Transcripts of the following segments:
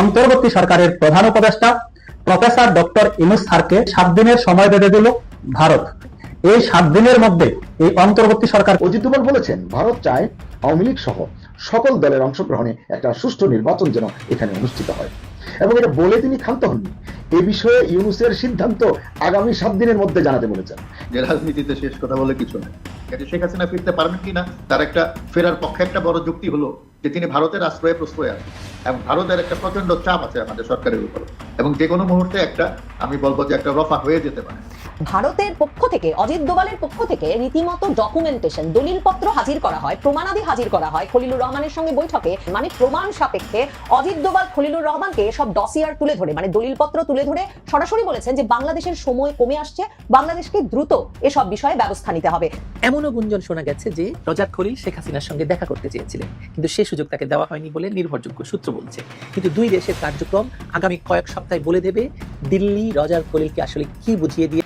অন্তর্বর্তী সরকারের প্রধান উপদেষ্টা প্রফেসর ডক্টর ইনুস স্যারকে সাত দিনের সময় বেঁধে দিল ভারত। এই সাত দিনের মধ্যে এই অন্তর্বর্তী সরকার অজিত বলেছেন ভারত চায় আওয়ামী লীগ সহ সকল দলের অংশগ্রহণে একটা সুষ্ঠু নির্বাচন যেন এখানে অনুষ্ঠিত হয়। এবং এটা বলে তিনি ক্ষান্ত হননি। এ বিষয়ে ইউনুসের সিদ্ধান্ত আগামী সাত দিনের মধ্যে জানাতে বলেছেন। যে রাজনীতিতে শেষ কথা বলে কিছু নেই। এটা শেখ হাসিনা ফিরতে পারবেন কিনা তার একটা ফেরার পক্ষে একটা বড় যুক্তি হলো যে তিনি ভারতের আশ্রয়ে প্রশ্রয় আছেন এবং ভারতের একটা প্রচণ্ড চাপ আছে আমাদের সরকারের উপর। এবং যে কোনো মুহূর্তে একটা আমি বলব যে একটা রফা হয়ে যেতে পারে। ভারতের পক্ষ থেকে অজিত দোভালের পক্ষ থেকে রীতিমতো ডকুমেন্টেশন দলিলপত্র হাজির করা হয় প্রমাণাদি হাজির করা হয় খলিলুর রহমানের সঙ্গে বৈঠকে মানে প্রমাণ সাপেক্ষে অজিত দোভাল খলিলুর রহমানকে সব ডসিয়ার তুলে ধরে মানে দলিলপত্র তুলে ধরে সরাসরি বলেছেন যে বাংলাদেশের সময় কমে আসছে বাংলাদেশকে দ্রুত এসব বিষয়ে ব্যবস্থা নিতে হবে। এমনও গুঞ্জন শোনা গেছে যে রজার খলিল শেখ হাসিনার সঙ্গে দেখা করতে চেয়েছিলেন কিন্তু সে সুযোগ তাকে দেওয়া হয়নি বলে নির্ভরযোগ্য সূত্র বলছে। কিন্তু দুই দেশের কার্যক্রম আগামী কয়েক সপ্তাহে বলে দেবে দিল্লি রজার খলিলকে আসলে কি বুঝিয়ে দিয়ে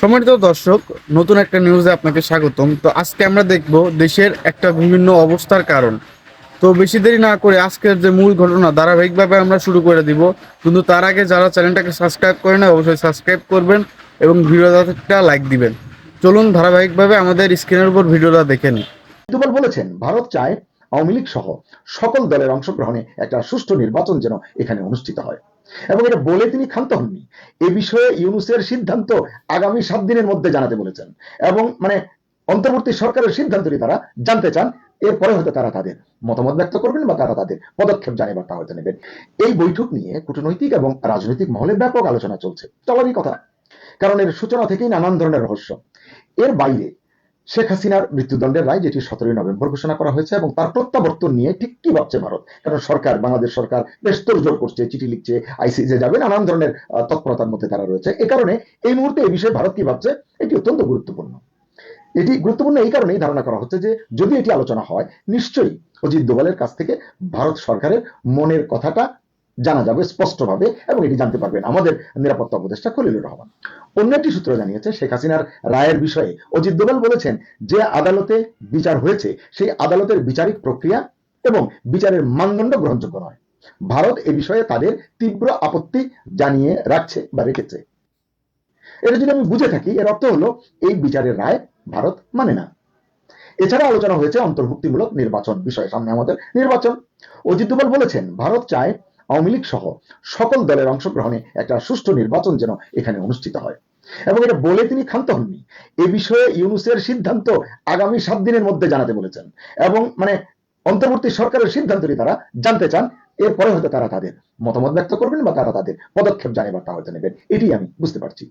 সম্মানিত দর্শক নতুন একটা নিউজে আপনাকে স্বাগতম। তো আজকে আমরা দেখব দেশের একটা বিভিন্ন অবস্থার কারণ। তো বেশি দেরি না করে আজকের যে মূল ঘটনা ধারাবাহিকভাবে আমরা শুরু করে দিব। কিন্তু তার আগে যারা চ্যানেলটাকে সাবস্ক্রাইব করে না অবশ্যই সাবস্ক্রাইব করবেন এবং ভিডিওটা লাইক দিবেন। চলুন ধারাবাহিকভাবে আমাদের স্ক্রিনের উপর ভিডিওটা দেখে নিই। বলেছেন ভারত চায় আওয়ামী লীগ সহ সকল দলের অংশগ্রহণে একটা সুষ্ঠু নির্বাচন যেন এখানে অনুষ্ঠিত হয়। এবং এটা বলে তিনি ক্ষান্ত হননি। এ বিষয়ে ইউনুসের সিদ্ধান্ত আগামী সাত দিনের মধ্যে জানাতে বলেছেন। এবং মানে অন্তর্বর্তী সরকারের সিদ্ধান্তটি তারা জানতে চান। এরপরে হয়তো তারা তাদের মতামত ব্যক্ত করবেন বা তারা তাদের পদক্ষেপ জানাবারটা হয়তো নেবেন। এই বৈঠক নিয়ে কূটনৈতিক এবং রাজনৈতিক মহলে ব্যাপক আলোচনা চলছে। চলারই কথা। কারণ এর সূচনা থেকেই নানান ধরনের রহস্য। এর বাইরে শেখ হাসিনার মৃত্যুদণ্ডের রায় যেটি সতেরোই নভেম্বর ঘোষণা করা হয়েছে এবং তার প্রত্যাবর্তন নিয়ে ঠিক কি ভাবছে ভারত? কারণ সরকার, বাংলাদেশ সরকার বেশ তোড়জোড় করছে, চিঠি লিখছে আইসিজে যাবে নানান ধরনের তৎপরতার মধ্যে তারা রয়েছে। এ কারণে এই মুহূর্তে এই বিষয়ে ভারত কি ভাবছে? এটি অত্যন্ত গুরুত্বপূর্ণ। এটি গুরুত্বপূর্ণ এই কারণেই ধারণা করা হচ্ছে যে যদি এটি আলোচনা হয়, নিশ্চয়ই অজিত দোভালের কাছ থেকে ভারত সরকারের মনের কথাটা জানা যাবে স্পষ্টভাবে এবং এটি জানতে পারবেন আমাদের নিরাপত্তা উপদেষ্টা খলিলুর রহমান। অন্য একটি সূত্র জানিয়েছে, শেখ হাসিনার রায়ের বিষয়ে অজিত দোভাল বলেছেন, যে আদালতে বিচার হয়েছে সেই আদালতের বিচারিক প্রক্রিয়া এবং বিচারের মানদণ্ড গ্রহণযোগ্য নয়। ভারত এ বিষয়ে তাদের তীব্র আপত্তি জানিয়ে রাখছে বা রেখেছে। এটা যদি আমি বুঝে থাকি, এর অর্থ হলো, এই বিচারের রায় ভারত মানে না। এছাড়া আলোচনা হয়েছে অন্তর্ভুক্তিমূলক নির্বাচন বিষয়ে, সামনে আমাদের নির্বাচন। অজিত দোভাল বলেছেন, ভারত চায় আওয়ামী লীগ সহ সকল দলের অংশগ্রহণে একটা সুষ্ঠু নির্বাচন যেন এখানে অনুষ্ঠিত হয়। এবং এটা বলে তিনি ক্ষান্ত হননি। এ বিষয়ে ইউনুসের সিদ্ধান্ত আগামী সাত দিনের মধ্যে জানাতে বলেছেন। এবং মানে অন্তর্বর্তী সরকারের সিদ্ধান্তটি তারা জানতে চান, এরপরে হয়তো তারা তাদের মতামত ব্যক্ত করবেন বা তারা তাদের পদক্ষেপ জানাবারটা হয়তো নেবেন এটি আমি বুঝতে পারছি।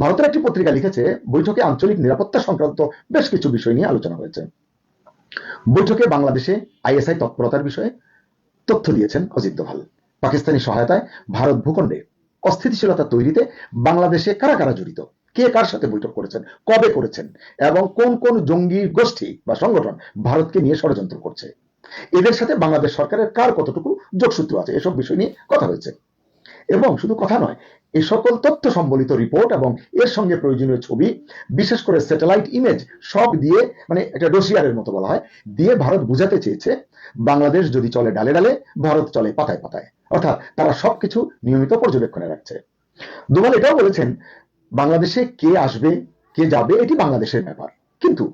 ভারতের একটি পত্রিকা লিখেছে, বৈঠকে আঞ্চলিক নিরাপত্তা সংক্রান্ত বেশ কিছু বিষয় নিয়ে আলোচনা হয়েছে। বৈঠকে বাংলাদেশে আইএসআই তৎপরতার বিষয়ে তথ্য দিয়েছেন অজিত দোভাল। পাকিস্তানি সহায়তায় ভারত ভূখণ্ডে অস্থিতিশীলতা তৈরিতে বাংলাদেশে কারা কারা জড়িত? কে কার সাথে বৈঠক করেছেন? কবে করেছেন? এবং কোন কোন জঙ্গি গোষ্ঠী বা সংগঠন ভারতকে নিয়ে ষড়যন্ত্র করছে? এদের সাথে বাংলাদেশ সরকারের কার কতটুকু যোগসূত্র আছে? এসব বিষয় নিয়ে কথা হয়েছে। এবং শুধু কথা নয় এই সকল তথ্য সম্বলিত রিপোর্ট এবং এর সঙ্গে প্রয়োজনীয় ছবি, বিশেষ করে স্যাটেলাইট ইমেজ সব দিয়ে মানে একটা ডোসিয়ারের মতো বলা হয়, দিয়ে ভারত বুঝাতে চেয়েছে, বাংলাদেশ যদি চলে ডালে ডালে, ভারত চলে পাতায় পাতায়। অর্থাৎ তারা সবকিছু নিয়মিত পর্যবেক্ষণে রাখছে। দুবাল এটাও বলেছেন, বাংলাদেশে কে আসবে, কে যাবে, এটি বাংলাদেশের ব্যাপার। কিন্তু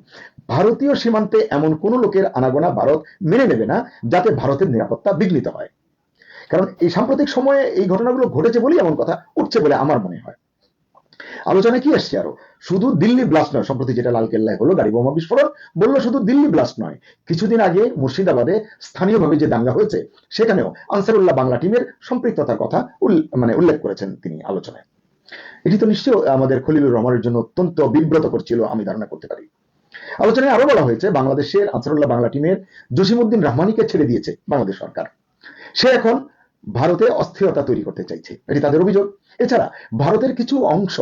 ভারতীয় সীমান্তে এমন কোন লোকের আনাগোনা ভারত মেনে নেবে না, যাতে ভারতের নিরাপত্তা বিঘ্নিত হয়। কারণ এই সাম্প্রতিক সময়ে এই ঘটনাগুলো ঘটেছে বলেই এমন কথা উঠছে বলে আমার মনে হয়। আলোচনায় কি আসছে আরও? শুধু দিল্লি ব্লাস্ট নয়, সম্প্রতি যেটা লাল কেল্লায় হলো, গাড়ি বোমা বিস্ফোরণ, বলল শুধু দিল্লি ব্লাস্ট নয়, কিছুদিন আগে মুর্শিদাবাদে স্থানীয়ভাবে যে দাঙ্গা হয়েছে, সেখানেও আনসারুল্লাহ বাংলা টিমের সম্পৃক্ততার কথা মানে উল্লেখ করেছেন তিনি আলোচনায়। এটি তো নিশ্চয়ই আমাদের খলিলুর রহমানের জন্য অত্যন্ত বিব্রত করছিল আমি ধারণা করতে পারি। আলোচনায় আরও বলা হয়েছে, বাংলাদেশের আনসারুল্লাহ বাংলা টিমের জসিমউদ্দিন রহমানিকে ছেড়ে দিয়েছে? বাংলাদেশ সরকার। সে এখন ভারতে অস্থিরতা তৈরি করতে চাইছে। এটি তাদের অভিযোগ। এছাড়া ভারতের কিছু অংশ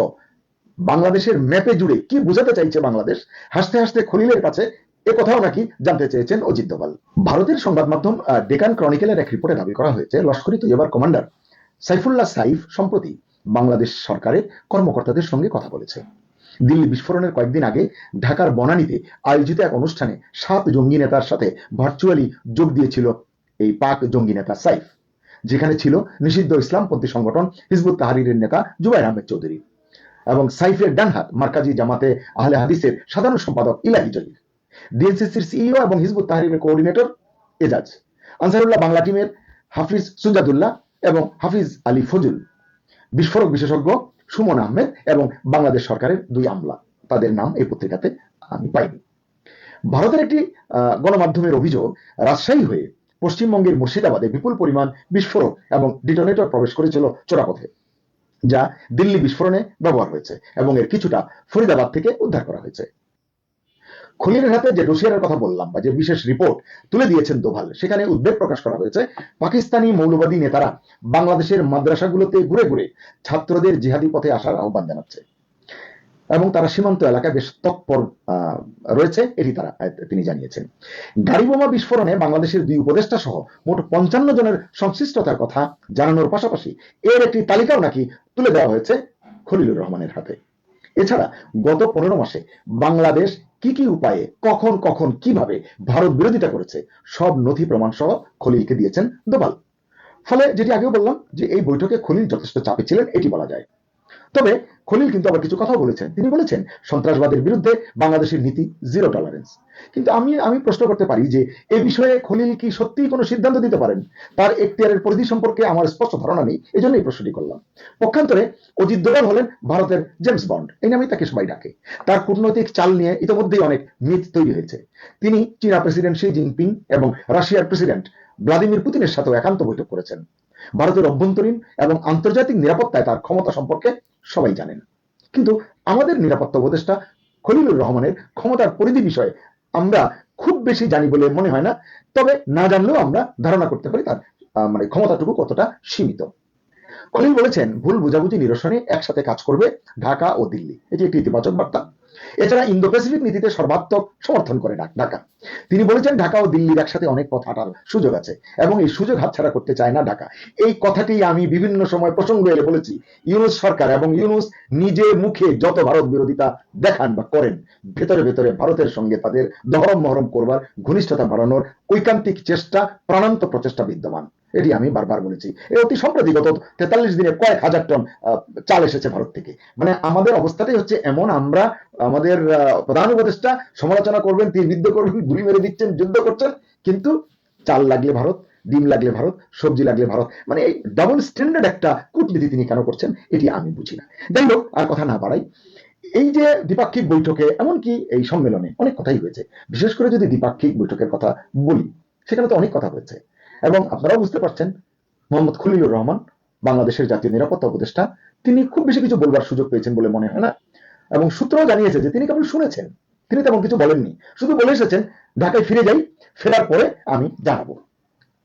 বাংলাদেশের ম্যাপে জুড়ে কি বোঝাতে চাইছে বাংলাদেশ? হাসতে হাসতে খলিলের কাছে এ কথাও নাকি জানতে চেয়েছেন অজিত দোভাল। ভারতের সংবাদ মাধ্যম ডেকান ক্রনিকেলের এক রিপোর্টে দাবি করা হয়েছে লস্করি তৈয়বার কমান্ডার। সাইফুল্লাহ সাইফ সম্প্রতি বাংলাদেশ সরকারের কর্মকর্তাদের সঙ্গে কথা বলেছে। দিল্লি বিস্ফোরণের কয়েকদিন আগে ঢাকার বনানীতে আয়োজিত এক অনুষ্ঠানে সাত জঙ্গি নেতার সাথে ভার্চুয়ালি যোগ দিয়েছিল এই পাক জঙ্গি নেতা সাইফ। যেখানে ছিল নিষিদ্ধ ইসলামপন্থী সংগঠন হিজবুত তাহারিরের নেতা জুবাইর আহমেদ চৌধুরী এবং সাইফের ডানহাত মার্কাজি জামাতে আহলে হাদিসের সাধারণ সম্পাদক ইলাহি জলিল, ডিএনসিসির সিইও এবং হিজবুত তাহারিরের কোঅর্ডিনেটর এজাজ, আনসারুল্লাহ বাংলা টিমের হাফিজ সুজাদুল্লাহ এবং হাফিজ আলী ফজুল, বিস্ফোরক বিশেষজ্ঞ সুমন আহমেদ এবং বাংলাদেশ সরকারের দুই আমলা। তাদের নাম এই পত্রিকাতে আমি পাইনি। ভারতের একটি গণমাধ্যমের অভিযোগ, রাজশাহী হয়ে পশ্চিমবঙ্গের মুর্শিদাবাদে বিপুল পরিমাণ বিস্ফোরক এবং ডিটোনেটর প্রবেশ করেছিল চোরাপথে, যা দিল্লি বিস্ফোরণে ব্যবহার হয়েছে এবং এর কিছুটা ফরিদাবাদ থেকে উদ্ধার করা হয়েছে। খলিলের হাতে যে রশিয়ার কথা বললাম বা যে বিশেষ রিপোর্ট তুলে দিয়েছেন দোভাল, সেখানে উদ্বেগ প্রকাশ করা হয়েছে। পাকিস্তানি মৌলবাদী নেতারা বাংলাদেশের মাদ্রাসাগুলোতে ঘুরে ঘুরে ছাত্রদের জিহাদি পথে আসার আহ্বান জানাচ্ছে। এবং তারা সীমান্ত এলাকায় বেশ তৎপর রয়েছে, এটি তারা তিনি জানিয়েছেন। গাড়ি বোমা বিস্ফোরণে বাংলাদেশের দুই উপদেষ্টা সহ মোট পঞ্চান্ন জনের সংশ্লিষ্টতার কথা জানানোর পাশাপাশি এর একটি তালিকাও নাকি তুলে দেওয়া হয়েছে খলিলুর রহমানের হাতে। এছাড়া গত পনেরো মাসে বাংলাদেশ কি কি উপায়ে, কখন কখন, কীভাবে ভারত বিরোধিতা করেছে, সব নথি প্রমাণ সহ খলিলকে দিয়েছেন দোভাল। ফলে যেটি আগেও বললাম যে এই বৈঠকে খলিল যথেষ্ট চাপে ছিলেন, এটি বলা যায়। তবে খলিল কিন্তু আবার কিছু কথা বলেছেন। তিনি বলেছেন, সন্ত্রাসবাদের বিরুদ্ধে বাংলাদেশের নীতি জিরো টলারেন্স কিন্তু আমি আমি প্রশ্ন করতে পারি যে এই বিষয়ে খলিল কি সত্যিই কোনো সিদ্ধান্ত দিতে পারেন? তার এখতিয়ারের পরিধি সম্পর্কে আমার স্পষ্ট ধারণা নেই এই জন্য এই প্রশ্নটি করলাম। পক্ষান্তরে অজিত দোভাল হলেন ভারতের জেমস বন্ড। এই নামেই তাকে সবাই ডাকে। তার কূটনৈতিক চাল নিয়ে ইতিমধ্যেই অনেক মিথ তৈরি হয়েছে। তিনি চীনা প্রেসিডেন্ট শি জিনপিং এবং রাশিয়ার প্রেসিডেন্ট ভ্লাদিমির পুতিনের সাথেও একান্ত বৈঠক করেছেন। ভারতের অভ্যন্তরীণ এবং আন্তর্জাতিক নিরাপত্তায় তার ক্ষমতা সম্পর্কে সবাই জানেন। কিন্তু আমাদের নিরাপত্তা উপদেষ্টা খলিলুর রহমানের ক্ষমতার পরিধি বিষয়ে আমরা খুব বেশি জানি বলে মনে হয় না, তবে না জানলেও আমরা ধারণা করতে পারি তার মানে ক্ষমতাটুকু কতটা সীমিত। খলিল বলেছেন, ভুল বুঝাবুঝি নিরসনে একসাথে কাজ করবে ঢাকা ও দিল্লি। এটি একটি ইতিবাচক বার্তা। এছাড়া ইন্দো প্যাসিফিক নীতিতে সর্বাত্মক সমর্থন করে ঢাকা। তিনি বলেছেন, ঢাকা ও দিল্লির একসাথে অনেক পথ হাঁটার সুযোগ আছে এবং এই সুযোগ হাতছাড়া করতে চায় না ঢাকা। এই কথাটি আমি বিভিন্ন সময় প্রসঙ্গ এলে বলেছি, ইউনুস সরকার এবং ইউনুস নিজে মুখে যত ভারত বিরোধিতা দেখান বা করেন, ভেতরে ভেতরে ভারতের সঙ্গে তাদের দহরম মহরম করবার, ঘনিষ্ঠতা বাড়ানোর ঐকান্তিক চেষ্টা, প্রাণান্ত প্রচেষ্টা বিদ্যমান। এটি আমি বারবার বলেছি। এই অতি সম্প্রতি গত তেতাল্লিশ দিনে কয়েক হাজার টন চাল এসেছে ভারত থেকে। মানে আমাদের অবস্থাটাই হচ্ছে এমন, আমরা আমাদের প্রধান উপদেষ্টা সমালোচনা করবেন তিনি বিদ্ধ করবেন, গুলি মেরে দিচ্ছেন, যুদ্ধ করছেন, কিন্তু চাল লাগলে ভারত, ডিম লাগলে ভারত, সবজি লাগলে ভারত। মানে এই ডাবল স্ট্যান্ডার্ড একটা কূটনীতি তিনি কেন করছেন, এটি আমি বুঝি না। যাই হোক, আর কথা না বাড়াই, এই যে দ্বিপাক্ষিক বৈঠকে, এমনকি এই সম্মেলনে অনেক কথাই হয়েছে। বিশেষ করে যদি দ্বিপাক্ষিক বৈঠকের কথা বলি, সেখানে তো অনেক কথা হয়েছে। এবং আপনারাও বুঝতে পারছেন, মোহাম্মদ খলিলুর রহমান, বাংলাদেশের জাতীয় নিরাপত্তা উপদেষ্টা, তিনি খুব বেশি কিছু বলবার সুযোগ পেয়েছেন বলে মনে হয় না। এবং সূত্রও জানিয়েছে যে তিনি কেবল শুনেছেন, তিনি তেমন কিছু বলেননি, শুধু বলে এসেছেন, ঢাকায় ফিরে যাই, ফেরার পরে আমি জানাব।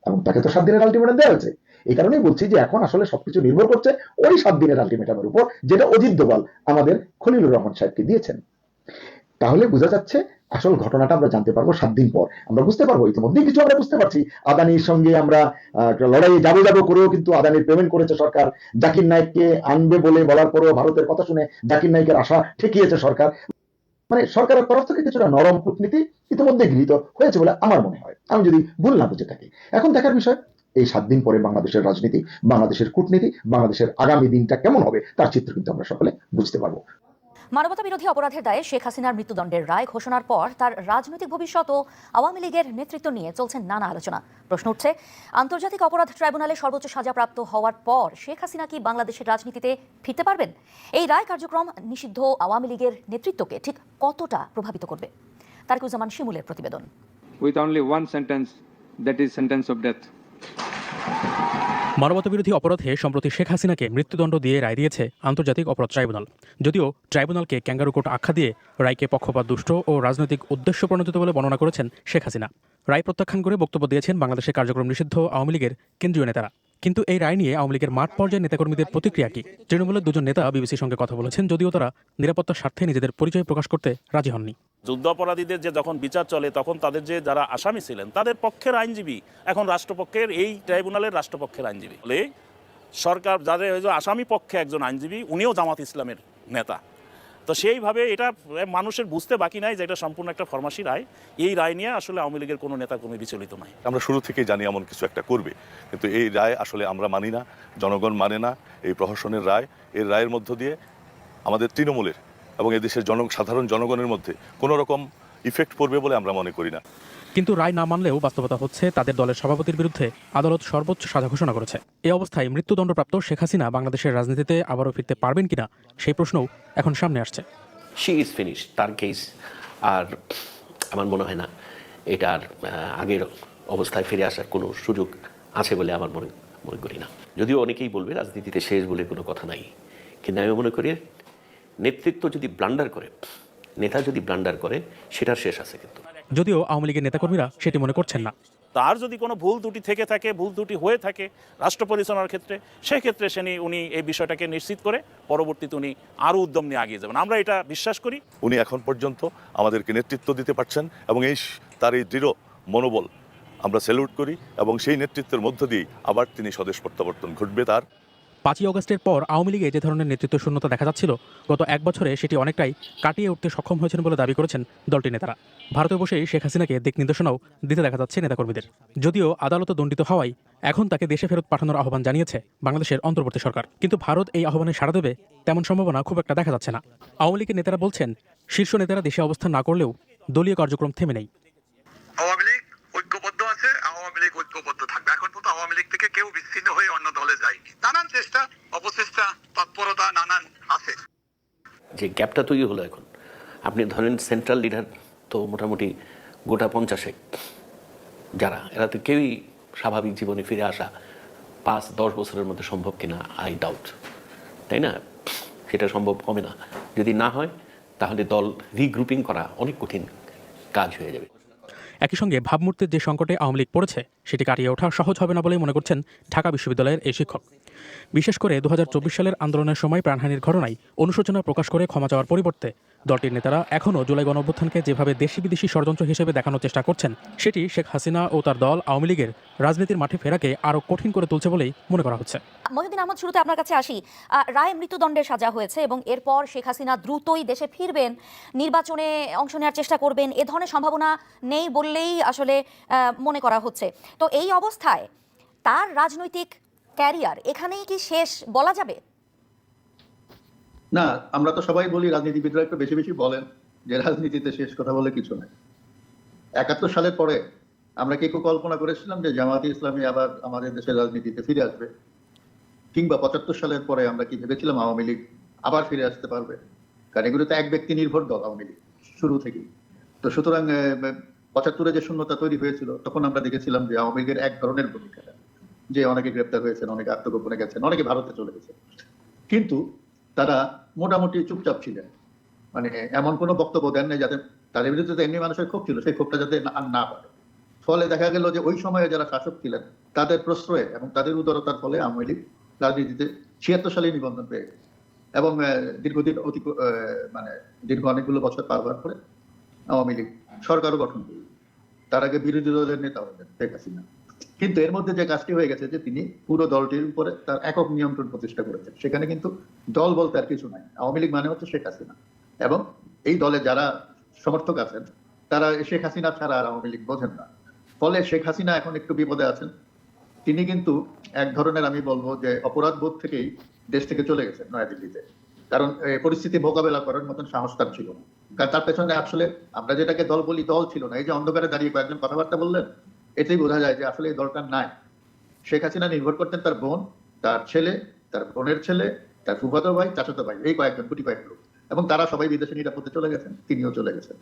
এবং তাকে তো সাত দিনের আলটিমেটাম দেওয়া হয়েছে। এই কারণেই বলছি যে এখন আসলে সবকিছু নির্ভর করছে ওই সাত দিনের আলটিমেটামের উপর, যেটা অজিত দোভাল আমাদের খলিলুর রহমান সাহেবকে দিয়েছেন। তাহলে বোঝা যাচ্ছে আসল ঘটনাটা আমরা জানতে পারব সাত দিন পর। আমরা বুঝতে পারব, ইতিমধ্যেই কিছু আমরা বুঝতে পারছি। আদানির সঙ্গে আমরা লড়াইয়ে যাব যাব করেও কিন্তু আদানির পেমেন্ট করেছে সরকার। জাকির নাইককে আনবে বলে বলার পরেও ভারতের কথা শুনে জাকির নাইকের আশা ঠেকিয়েছে সরকার। মানে সরকারের তরফ থেকে কিছুটা নরম কূটনীতি ইতিমধ্যে গৃহীত হয়েছে বলে আমার মনে হয়। আমি যদি ভুল না বুঝে থাকি। এখন দেখার বিষয়, এই সাত দিন পরে বাংলাদেশের রাজনীতি, বাংলাদেশের কূটনীতি, বাংলাদেশের আগামী দিনটা কেমন হবে, তার চিত্র কিন্তু আমরা সকলে বুঝতে পারব। মানবতা বিরোধী অপরাধের দায়ে শেখ হাসিনার মৃত্যুদণ্ডের রায় ঘোষণার পর তার রাজনৈতিক ভবিষ্যৎ ও আওয়ামী লীগের নেতৃত্ব নিয়ে চলছে নানা আলোচনা। প্রশ্ন উঠছে, আন্তর্জাতিক অপরাধ ট্রাইব্যুনালে সর্বোচ্চ সাজাপ্রাপ্ত হওয়ার পর শেখ হাসিনা কি বাংলাদেশের রাজনীতিতে ফিরতে পারবেন? এই রায় কার্যক্রম নিষিদ্ধ আওয়ামী লীগের নেতৃত্বকে ঠিক কতটা প্রভাবিত করবে? তারেকুজ্জামান শিমুলের প্রতিবেদন। With only one sentence that is sentence of of মানবতাবিরোধী অপরাধে সম্প্রতি শেখ হাসিনাকে মৃত্যুদণ্ড দিয়ে রায় দিয়েছে আন্তর্জাতিক অপরাধ ট্রাইব্যুনাল। যদিও ট্রাইব্যুনালকে ক্যাঙ্গারু কোর্ট আখ্যা দিয়ে রায়কে পক্ষপাত, দুষ্ট ও রাজনৈতিক উদ্দেশ্য প্রণোদিত বলে বর্ণনা করেছেন শেখ হাসিনা। রায় প্রত্যাখ্যান করে বক্তব্য দিয়েছেন বাংলাদেশের কার্যক্রম নিষিদ্ধ আওয়ামী লীগের কেন্দ্রীয় নেতারা। কিন্তু এই রায় নিয়ে আওয়ামী লীগের মাঠ পর্যায়ের নেতাকর্মীদের প্রতিক্রিয়া কি? তৃণমূলের দুজন নেতা বিবিসির সঙ্গে কথা বলেছেন, যদিও তারা নিরাপত্তার স্বার্থে নিজেদের পরিচয় প্রকাশ করতে রাজি হননি। যুদ্ধাপরাধীদের যে যখন বিচার চলে, তখন তাদের যে যারা আসামি ছিলেন, তাদের পক্ষের আইনজীবী। এখন রাষ্ট্রপক্ষের, এই ট্রাইব্যুনালের রাষ্ট্রপক্ষের আইনজীবী। সরকার, যাদের আসামি পক্ষে একজন আইনজীবী, উনিও জামাত ইসলামের নেতা। তো সেইভাবে এটা মানুষের বুঝতে বাকি নাই যে এটা সম্পূর্ণ একটা ফরমাসি রায়। এই রায় নিয়ে আসলে আওয়ামী লীগের কোনো নেতা কর্মী বিচলিত নাই। আমরা শুরু থেকেই জানি এমন কিছু একটা করবে, কিন্তু এই রায় আসলে আমরা মানি না, জনগণ মানে না, এই প্রহসনের রায় এর রায়ের মধ্য দিয়ে আমাদের তৃণমূলের এবং এদেশের জন, সাধারণ জনগণের মধ্যে কোনো রকম ইফেক্ট পড়বে বলে আমরা মনে করি না। কিন্তু রায় না মানলেও বাস্তবতা হচ্ছে তাদের দলের সভাপতির বিরুদ্ধে আদালত সর্বোচ্চ সাজা ঘোষণা করেছে। এই অবস্থায় মৃত্যুদণ্ডপ্রাপ্ত শেখ হাসিনা বাংলাদেশের রাজনীতিতে আবারও ফিরতে পারবেন কিনা সেই প্রশ্নও এখন সামনে আসছে। শি ইজ ফিনিশ তার কেস আর আমার মনে হয় না এটার আগের অবস্থায় ফিরে আসার কোনো সুযোগ আছে বলে আমার মনে মনে করি না। যদিও অনেকেই বলবে রাজনীতিতে শেষ বলে কোনো কথা নাই, কিন্তু আমি মনে করি নেতৃত্ব যদি ব্লান্ডার করে, নেতা যদি ব্লান্ডার করে, সেটার শেষ আছে কিন্তু। যদিও আওয়ামী লীগের নেতাকর্মীরা সেটি মনে করছেন না। তার যদি কোনো ভুল ত্রুটি থেকে থাকে ভুল ত্রুটি হয়ে থাকে রাষ্ট্র পরিচালনার ক্ষেত্রে সেক্ষেত্রে সে উনি এই বিষয়টাকে নিশ্চিত করে পরবর্তীতে উনি আরও উদ্যম নিয়ে এগিয়ে যাবেন। আমরা এটা বিশ্বাস করি। উনি এখন পর্যন্ত আমাদেরকে নেতৃত্ব দিতে পারছেন এবং এই তার এই দৃঢ় মনোবল আমরা স্যালুট করি এবং সেই নেতৃত্বের মধ্য দিয়েই আবার তিনি স্বদেশ প্রত্যাবর্তন ঘটবে তার। পাঁচই অগস্টের পর আওয়ামী লীগে যে ধরনের নেতৃত্ব শূন্যতা দেখা যাচ্ছিল, গত এক বছরে সেটি অনেকটাই কাটিয়ে উঠতে সক্ষম হয়েছেন বলে দাবি করেছেন দলটির নেতারা। ভারতে বসেই শেখ হাসিনাকে দিক নির্দেশনাও দিতে দেখা যাচ্ছে নেতাকর্মীদের। যদিও আদালতে দণ্ডিত হওয়ায় এখন তাকে দেশে ফেরত পাঠানোর আহ্বান জানিয়েছে বাংলাদেশের অন্তর্বর্তী সরকার। কিন্তু ভারত এই আহ্বানে সাড়া দেবে তেমন সম্ভাবনা খুব একটা দেখা যাচ্ছে না। আওয়ামী লীগের নেতারা বলছেন, শীর্ষ নেতারা দেশে অবস্থান না করলেও দলীয় কার্যক্রম থেমে নেই আওয়ামী লীগ ঐক্যবদ্ধ আছে আওয়ামী লীগ ঐক্যবদ্ধ থাকবে এখন পর্যন্ত আওয়ামী লীগ থেকে কেউ বিচ্ছিন্ন হয়ে অন্য দলে যায়নি। নানান চেষ্টা, অপচেষ্টা, তৎপরতা নানান আছে। যে গ্যাপটা তৈরি হলো এখন। আপনি ধরেন সেন্ট্রাল লিডার তো মোটামুটি গোটা পঞ্চাশেক যারা, এরা তো কেউই স্বাভাবিক জীবনে ফিরে আসা পাঁচ, দশ বছরের মধ্যে সম্ভব কিনা আই ডাউট তাই না? সেটা সম্ভব হবে না। যদি না হয়, তাহলে দল রিগ্রুপিং করা অনেক কঠিন কাজ হয়ে যাবে। একই সঙ্গে ভাবমূর্তির যে সংকটে আওয়ামী লীগ পড়েছে, সেটি কাটিয়ে ওঠা সহজ হবে না বলেই মনে করছেন ঢাকা বিশ্ববিদ্যালয়ের এই শিক্ষক। বিশেষ করে দু হাজার চব্বিশ সালের আন্দোলনের সময় প্রাণহানির ঘটনায় অনুশোচনা প্রকাশ করে ক্ষমা চাওয়ার পরিবর্তে দলটির নেতারা এখনও জুলাই গণঅভ্যুত্থানকে যেভাবে দেশি বিদেশি ষড়যন্ত্র হিসেবে দেখানোর চেষ্টা করছেন, সেটি শেখ হাসিনা ও তার দল আওয়ামী লীগের রাজনীতির মাঠে ফেরাকে আরও কঠিন করে তুলছে বলেই মনে করা হচ্ছে। মহিউদ্দিন আহমদ, শুরুতে আপনার কাছে আসি। রায় মৃত্যুদণ্ডের সাজা হয়েছে এবং এরপর শেখ হাসিনা দ্রুতই দেশে ফিরবেন, নির্বাচনে অংশ নেওয়ার চেষ্টা করবেন, এ ধরনের সম্ভাবনা নেই বললেই আসলে মনে করা হচ্ছে। তো এই অবস্থায় তার রাজনৈতিক ক্যারিয়ার এখানেই কি শেষ বলা যাবে? না, আমরা তো সবাই বলি রাজনীতিবিদরা একটু বেশি বেশি বলেন যে রাজনীতিতে শেষ কথা বলে কিছু নাই। একাত্তর সালের পরে আমরা কি কল্পনা করেছিলাম যে জামায়াতে ইসলামী আবার আমাদের দেশের রাজনীতিতে ফিরে আসবে? কিংবা পঁচাত্তর সালের পরে আমরা কি ভেবেছিলাম আওয়ামী লীগ আবার ফিরে আসতে পারবে? কারণ এগুলো তো এক ব্যক্তি নির্ভর দল আওয়ামী লীগ, শুরু থেকেই। তো সুতরাং পঁচাত্তরে যে শূন্যতা তৈরি হয়েছিল, তখন আমরা দেখেছিলাম যে আওয়ামী লীগের এক ধরনের ভূমিকাটা যে অনেকে গ্রেপ্তার হয়েছেন, অনেকে আত্মগোপনে গেছেন, অনেকে ভারতে চলে গেছে কিন্তু তারা মোটামুটি চুপচাপ ছিলেন। মানে এমন কোনো বক্তব্য দেন নাই যাতে তাদের বিরুদ্ধে তো এমনি মানুষের ক্ষোভ ছিল, সেই ক্ষোভটা যাতে আর না পারে। ফলে দেখা গেল যে ওই সময়ে যারা শাসক ছিলেন, তাদের প্রশ্রয়ে এবং তাদের উদারতার ফলে আওয়ামী লীগ রাজনীতিতে ছিয়াত্তর সালে নিবন্ধন পেয়ে গেছে এবং দীর্ঘদিন অতি মানে দীর্ঘ অনেকগুলো বছর পার হওয়ার পরে আওয়ামী লীগ সরকারও গঠন করল তার আগে বিরোধী দলের নেতা হলেন শেখ হাসিনা। কিন্তু এর মধ্যে যে কাজটি হয়ে গেছে যে তিনি পুরো দলটির উপরে তার একক নিয়ন্ত্রণ প্রতিষ্ঠা করেছেন, সেখানে কিন্তু দল বলতে আর কিছু নাই। আওয়ামী লীগ মানে হচ্ছে শেখ হাসিনা। এবং এই দলে যারা সমর্থক আছেন, তারা শেখ হাসিনা ছাড়া আর আওয়ামী লীগ বোঝেন না। ফলে শেখ হাসিনা এখন একটু বিপদে আছেন। তিনি কিন্তু এক ধরনের আমি বলব যে অপরাধ বোধ থেকেই দেশ থেকে চলে গেছেন নয়াদিল্লিতে। কারণ পরিস্থিতি মোকাবেলা করার মতন সাহস তার ছিল না। তার পেছনে আসলে আমরা যেটাকে দল বলি দল ছিল না। এই যে অন্ধকারে দাঁড়িয়ে কয়েকজন কথাবার্তা বললেন এটাই বোঝা যায় যে আসলে দলটার নাই। শেখ হাসিনা নির্ভর করতেন তার বোন, তার ছেলে, তার বোনের ছেলে, তার ফুফাতো ভাই, চাচাতো ভাই, এই কয়েকজন গুটি কয়েক লোক। এবং তারা সবাই বিদেশে নিরাপদে চলে গেছেন, তিনিও চলে গেছেন।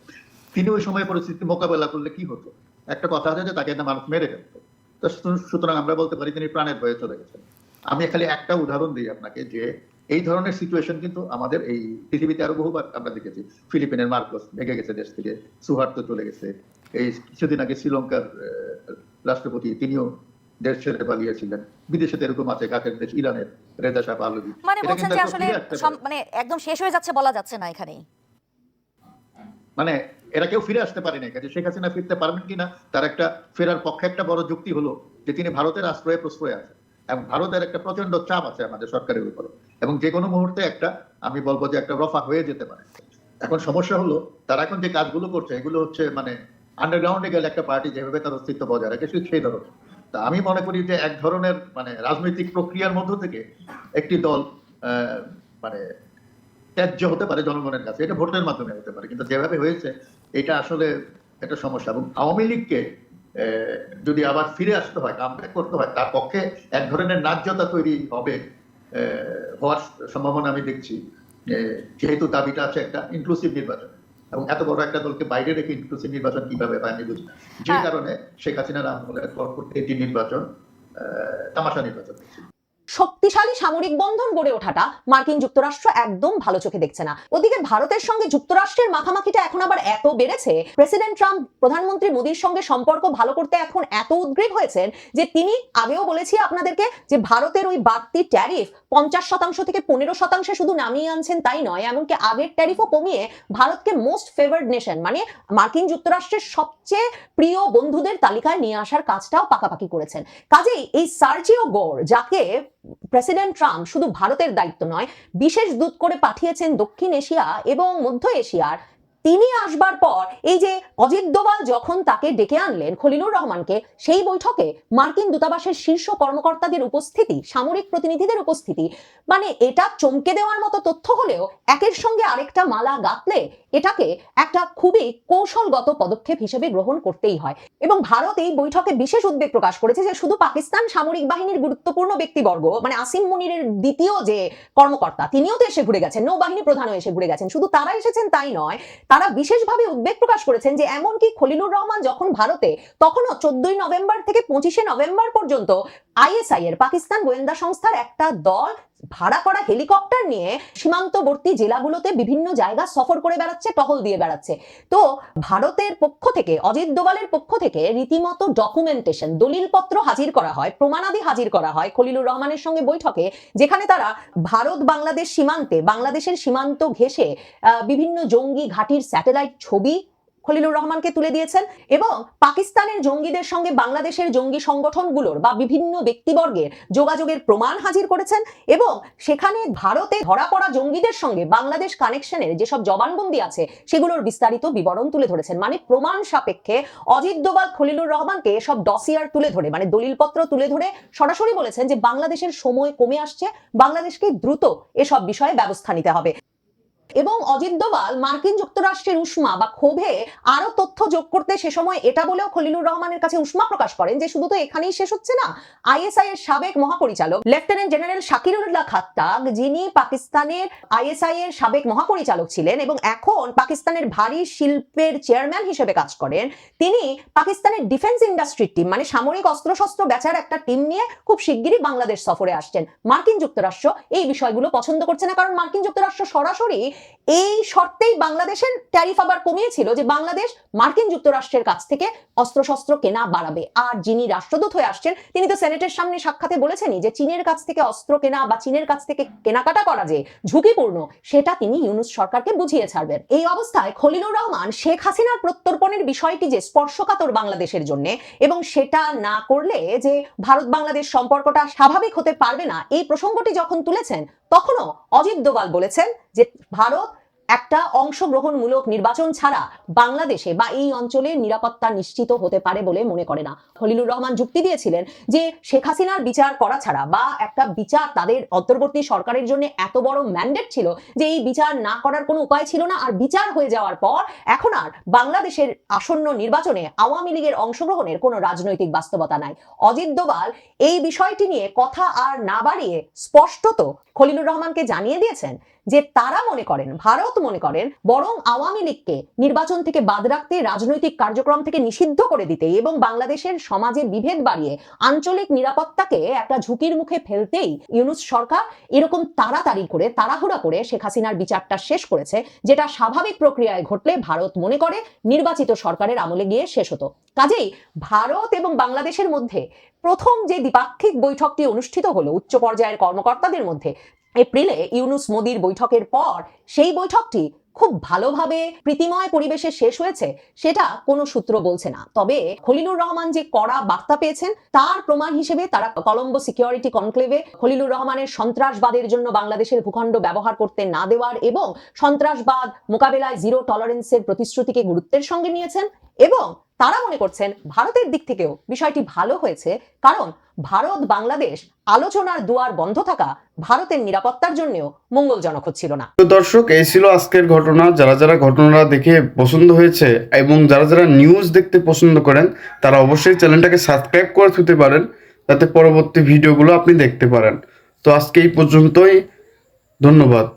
তিনি ওই সময় পরিস্থিতি মোকাবেলা করলে কি হতো? একটা কথা আছে যে তাকে একটা মানুষ মেরে ফেলতো। তো সুতরাং আমরা বলতে পারি তিনি প্রাণের ভয়ে চলে গেছেন। আমি খালি একটা উদাহরণ দিই আপনাকে যে এই ধরনের সিচুয়েশন কিন্তু আমাদের এই পৃথিবীতে আরও বহুবার আমরা দেখেছি। ফিলিপিনের মার্কোস ভেঙে গেছে দেশ থেকে সুহার্তো চলে গেছে। এই কিছুদিন আগে শ্রীলঙ্কার রাষ্ট্রপতি তিনিও দেশ ছেড়ে পালিয়েছিলেন। বিদেশে তো এরকম আছে কাকের দেশ? ইরানের রেজা শাহ পাহলভি মানে বলছেন যে আসলে। মানে একদম শেষ হয়ে যাচ্ছে বলা যাচ্ছে না এখানেই। মানে এরা কেউ ফিরে আসতে পারেনি কাজে শেখ হাসিনা ফিরতে পারবেন কিনা তার একটা ফেরার পক্ষে একটা বড় যুক্তি হলো যে তিনি ভারতের আশ্রয়ে প্রশ্রয়ে আছেন। এবং ভারতের একটা প্রচণ্ড চাপ আছে আমাদের সরকারের উপর এবং যে কোনো মুহূর্তে একটা আমি বলব যে একটা রফা হয়ে যেতে পারে। এখন সমস্যা হলো তারা এখন যে কাজগুলো করছে এগুলো হচ্ছে মানে আন্ডারগ্রাউন্ডে গেলে একটা পার্টি যেভাবে তার অস্তিত্ব বজায় রাখে সেই ধরনের। তা আমি মনে করি যে এক ধরনের মানে রাজনৈতিক প্রক্রিয়ার মধ্য থেকে একটি দল মানে ত্যায্য হতে পারে জনগণের কাছে। এটা ভোটের মাধ্যমে হতে পারে, কিন্তু যেভাবে হয়েছে, এটা আসলে একটা সমস্যা। এবং আওয়ামী লীগকে যদি আবার ফিরে আসতে হয় কামব্যাক করতে হয়, তার পক্ষে এক ধরনের ন্যায্যতা তৈরি হবে হওয়ার সম্ভাবনা আমি দেখছি। যেহেতু দাবিটা আছে একটা ইনক্লুসিভ নির্বাচন। এবং এত বড় একটা দলকে বাইরে রেখে ইনক্লুসিভ নির্বাচন কীভাবে হয় আমি বুঝি যে হ্যাঁ। কারণে শেখ হাসিনার আমলের পরবর্তী এটি নির্বাচন তামাশা নির্বাচন শক্তিশালী সামরিক বন্ধন গড়ে ওঠাটা মার্কিন যুক্তরাষ্ট্র একদম ভালো চোখে দেখছে না। ওদিকে ভারতের সঙ্গে যুক্তরাষ্ট্রের মাখামাখিটা এখন আবার এত বেড়েছে প্রেসিডেন্ট ট্রাম্প প্রধানমন্ত্রী মোদীর সঙ্গে সম্পর্ক ভালো করতে এখন এত উদ্গ্রীব হয়েছেন যে তিনি আগেও বলেছি আপনাদেরকে যে ভারতের ওই বাড়তি ট্যারিফ পঞ্চাশ শতাংশ থেকে পনেরো শতাংশে শুধু নামিয়ে আনছেন তাই নয়, এমনকি আগের ট্যারিফও কমিয়ে ভারতকে মোস্ট ফেভার্ড নেশন মানে মার্কিন যুক্তরাষ্ট্রের সবচেয়ে প্রিয় বন্ধুদের তালিকায় নিয়ে আসার কাজটাও পাকাপাকি করেছেন। কাজেই এই সার্জিও গোর, যাকে প্রেসিডেন্ট ট্রাম্প শুধু ভারতের দায়িত্ব নয়, বিশেষ দূত করে পাঠিয়েছেন দক্ষিণ এশিয়া এবং মধ্য এশিয়ার তিনি আসবার পর এই যে অজিত দোভাল যখন তাকে ডেকে আনলেন খলিলুর রহমানকে, সেই বৈঠকে মার্কিন দূতাবাসের শীর্ষ কর্মকর্তাদের উপস্থিতি, সামরিক প্রতিনিধিদের উপস্থিতি মানে এটা চমকে দেওয়ার মতো তথ্য হলেও একের সঙ্গে আরেকটা মালা গাঁথলে এটাকে একটা খুবই কৌশলগত পদক্ষেপ হিসেবে গ্রহণ করতেই হয়। এবং ভারত এই বৈঠকে বিশেষ উদ্বেগ প্রকাশ করেছে যে শুধু পাকিস্তান সামরিক বাহিনীর গুরুত্বপূর্ণ ব্যক্তিবর্গ মানে আসিম মুনিরের দ্বিতীয় যে কর্মকর্তা, তিনিও তো এসে ঘুরে গেছেন, নৌবাহিনী প্রধানও এসে ঘুরে গেছেন, শুধু তারা এসেছেন তাই নয়, তারা বিশেষভাবে উদ্বেগ প্রকাশ করেছেন যে এমনকি খলিলুর রহমান যখন ভারতে, তখনও চোদ্দই নভেম্বর থেকে পঁচিশে নভেম্বর পর্যন্ত আইএসআই এর, পাকিস্তান গোয়েন্দা সংস্থার একটা দল ভাড়া করা হেলিকপ্টার নিয়ে সীমান্তবর্তী জেলাগুলোতে বিভিন্ন জায়গা সফর করে বেড়াচ্ছে, টহল দিয়ে বেড়াচ্ছে। তো ভারতের পক্ষ থেকে, অজিত দোভালের পক্ষ থেকে রীতিমতো ডকুমেন্টেশন দলিলপত্র হাজির করা হয়, প্রমাণাদি হাজির করা হয় খলিলুর রহমানের সঙ্গে বৈঠকে, যেখানে তারা ভারত বাংলাদেশ সীমান্তে, বাংলাদেশের সীমান্ত ঘেঁষে বিভিন্ন জঙ্গি ঘাটির স্যাটেলাইট ছবি খলিলুর রহমানকে তুলে দিয়েছেন এবং পাকিস্তানের জঙ্গিদের সঙ্গে বাংলাদেশের জঙ্গি সংগঠনগুলোর বা বিভিন্ন ব্যক্তিবর্গের যোগাযোগের প্রমাণ হাজির করেছেন এবং সেখানে ভারতে ধরা পড়া জঙ্গিদের সঙ্গে বাংলাদেশ কানেকশনের যেসব জবানবন্দি আছে, সেগুলোর বিস্তারিত বিবরণ তুলে ধরেছেন। মানে প্রমাণ সাপেক্ষে অজিত দোভাল, খলিলুর রহমানকে সব ডসিয়ার তুলে ধরে মানে দলিলপত্র তুলে ধরে সরাসরি বলেছেন যে, বাংলাদেশের সময় কমে আসছে, বাংলাদেশকে দ্রুত এসব বিষয়ে ব্যবস্থা নিতে হবে। এবং অজিত দোভাল মার্কিন যুক্তরাষ্ট্রের উষ্মা বা ক্ষোভে আরও তথ্য যোগ করতে সে সময় এটা বলেও খলিলুর রহমানের কাছে উষ্মা প্রকাশ করেন যে শুধু তো এখানেই শেষ হচ্ছে না, আইএসআই এর সাবেক মহাপরিচালক লেফটেন্যান্ট জেনারেল শাকিরুল্লাহ খাত্তাক যিনি পাকিস্তানের আইএসআই এর সাবেক মহাপরিচালক ছিলেন এবং এখন পাকিস্তানের ভারী শিল্পের চেয়ারম্যান হিসেবে কাজ করেন, তিনি পাকিস্তানের ডিফেন্স ইন্ডাস্ট্রির টিম মানে সামরিক অস্ত্রশস্ত্র বেচার একটা টিম নিয়ে খুব শিগগিরই বাংলাদেশ সফরে আসছেন। মার্কিন যুক্তরাষ্ট্র এই বিষয়গুলো পছন্দ করছে না, কারণ মার্কিন যুক্তরাষ্ট্র সরাসরি এই শর্তেই বাংলাদেশের ট্যারিফ আবার কমিয়েছিল যে বাংলাদেশ মার্কিন যুক্তরাষ্ট্রের কাছ থেকে অস্ত্রশস্ত্র কেনা বাড়াবে। আর যিনি রাষ্ট্রদূত হয়ে আসছেন, তিনি তো সেনেটের সামনে সাক্ষাতে বলেছেনই যে চীনের কাছ থেকে অস্ত্র কেনা বা চীনের কাছ থেকে কেনাকাটা করা যে ঝুঁকিপূর্ণ, সেটা তিনি ইউনুস সরকারকে বুঝিয়ে ছাড়বেন। এই অবস্থায় খলিলুর রহমান শেখ হাসিনার প্রত্যর্পণের বিষয়টি যে স্পর্শকাতর বাংলাদেশের জন্য, এবং সেটা না করলে যে ভারত বাংলাদেশ সম্পর্কটা স্বাভাবিক হতে পারবে না, এই প্রসঙ্গটি যখন তুলেছেন তখনও অজিত দোভাল বলেছেন যে ভারত একটা অংশগ্রহণমূলক নির্বাচন ছাড়া বাংলাদেশে বা এই অঞ্চলে নিরাপত্তা নিশ্চিত হতে পারে বলে মনে করে না। খলিলুর রহমান যুক্তি দিয়েছিলেন যে শেখ হাসিনার বিচার করা ছাড়া বা একটা বিচার তাদের অন্তর্বর্তী সরকারের জন্য এত বড় ম্যান্ডেট ছিল যে এই বিচার না করার কোনো উপায় ছিল না আর বিচার হয়ে যাওয়ার পর এখন আর বাংলাদেশের আসন্ন নির্বাচনে আওয়ামী লীগের অংশগ্রহণের কোনো রাজনৈতিক বাস্তবতা নাই। অজিত দোবাল এই বিষয়টি নিয়ে কথা আর না বাড়িয়ে স্পষ্টত খলিলুর রহমানকে জানিয়ে দিয়েছেন যে তারা মনে করেন, ভারত মনে করেন, বরং আওয়ামী লীগকে নির্বাচন থেকে বাদ রাখতে, রাজনৈতিক কার্যক্রম থেকে নিষিদ্ধ করে দিতে এবং বাংলাদেশের সমাজে বিভেদ বাড়িয়ে আঞ্চলিক নিরাপত্তাকে একটা ঝুঁকির মুখে ফেলতেই ইউনুস সরকার এরকম তাড়াতাড়ি করে, তাড়াহুড়া করে শেখ হাসিনার বিচারটা শেষ করেছে, যেটা স্বাভাবিক প্রক্রিয়ায় ঘটলে ভারত মনে করে নির্বাচিত সরকারের আমলে গিয়ে শেষ হতো। কাজেই ভারত এবং বাংলাদেশের মধ্যে প্রথম যে দ্বিপাক্ষিক বৈঠকটি অনুষ্ঠিত হলো, উচ্চ পর্যায়ের কর্মকর্তাদের মধ্যে এপ্রিলে ইউনুস মোদির বৈঠকের পর সেই বৈঠকটি খুব ভালোভাবে প্রীতিময় পরিবেশে শেষ হয়েছে, সেটা কোনো সূত্র বলছে না। তবে খলিলুর রহমান যে কড়া বার্তা পেয়েছেন, তার প্রমাণ হিসেবে তারা কলম্বো সিকিউরিটি কনক্লেভে খলিলুর রহমানের সন্ত্রাসবাদের জন্য বাংলাদেশের ভূখণ্ড ব্যবহার করতে না দেওয়ার এবং সন্ত্রাসবাদ মোকাবেলায় জিরো টলারেন্সের প্রতিশ্রুতিকে গুরুত্বের সঙ্গে নিয়েছেন এবং তারা মনে করছেন ভারতের দিক থেকেও বিষয়টি ভালো হয়েছে, কারণ ভারত, বাংলাদেশ আলোচনার দুয়ার বন্ধ থাকা ভারতের নিরাপত্তার জন্যও মঙ্গলজনক হচ্ছিল না। দর্শক, এই ছিল আজকের ঘটনা। যারা যারা ঘটনাটা দেখে পছন্দ হয়েছে এবং যারা যারা নিউজ দেখতে পছন্দ করেন, তারা অবশ্যই চ্যানেলটাকে সাবস্ক্রাইব করে তুলতে পারেন, যাতে পরবর্তী ভিডিওগুলো আপনি দেখতে পারেন। তো আজকে এই পর্যন্তই। ধন্যবাদ।